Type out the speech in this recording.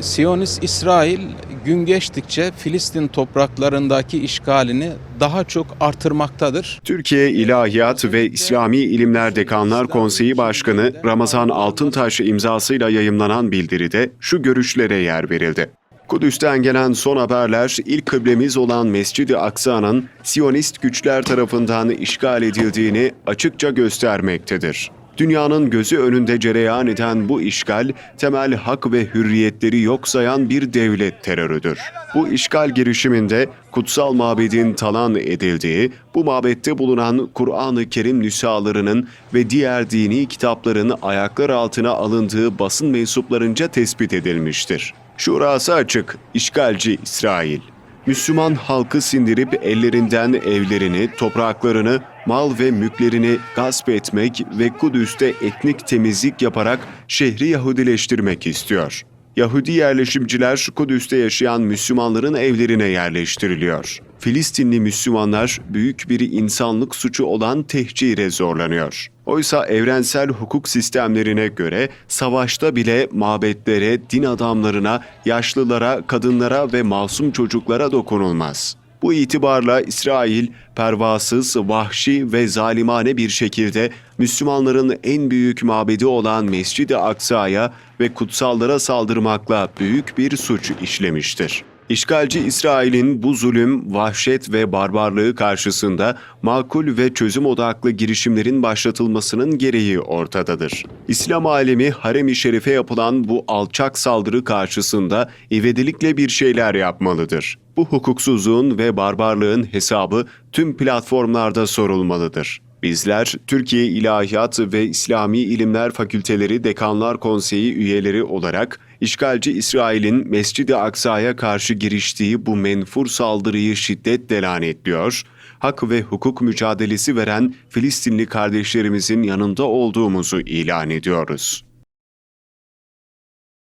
Siyonist İsrail gün geçtikçe Filistin topraklarındaki işgalini daha çok artırmaktadır. Türkiye İlahiyat ve İslami İlimler Dekanlar Konseyi Başkanı Ramazan Altıntaş imzasıyla yayımlanan bildiride şu görüşlere yer verildi. Kudüs'ten gelen son haberler ilk kıblemiz olan Mescid-i Aksa'nın Siyonist güçler tarafından işgal edildiğini açıkça göstermektedir. Dünyanın gözü önünde cereyan eden bu işgal, temel hak ve hürriyetleri yok sayan bir devlet terörüdür. Bu işgal girişiminde kutsal mabedin talan edildiği, bu mabette bulunan Kur'an-ı Kerim nüshalarının ve diğer dini kitapların ayaklar altına alındığı basın mensuplarınca tespit edilmiştir. Şurası açık, işgalci İsrail. Müslüman halkı sindirip ellerinden evlerini, topraklarını, mal ve mülklerini gasp etmek ve Kudüs'te etnik temizlik yaparak şehri Yahudileştirmek istiyor. Yahudi yerleşimciler Kudüs'te yaşayan Müslümanların evlerine yerleştiriliyor. Filistinli Müslümanlar büyük bir insanlık suçu olan tehcire zorlanıyor. Oysa evrensel hukuk sistemlerine göre savaşta bile mabetlere, din adamlarına, yaşlılara, kadınlara ve masum çocuklara dokunulmaz. Bu itibarla İsrail pervasız, vahşi ve zalimane bir şekilde Müslümanların en büyük mabedi olan Mescid-i Aksa'ya ve kutsallara saldırmakla büyük bir suç işlemiştir. İşgalci İsrail'in bu zulüm, vahşet ve barbarlığı karşısında makul ve çözüm odaklı girişimlerin başlatılmasının gereği ortadadır. İslam alemi harem-i şerife yapılan bu alçak saldırı karşısında ivedilikle bir şeyler yapmalıdır. Bu hukuksuzluğun ve barbarlığın hesabı tüm platformlarda sorulmalıdır. Bizler Türkiye İlahiyat ve İslami İlimler Fakülteleri Dekanlar Konseyi üyeleri olarak işgalci İsrail'in Mescid-i Aksa'ya karşı giriştiği bu menfur saldırıyı şiddetle lanetliyor, hak ve hukuk mücadelesi veren Filistinli kardeşlerimizin yanında olduğumuzu ilan ediyoruz.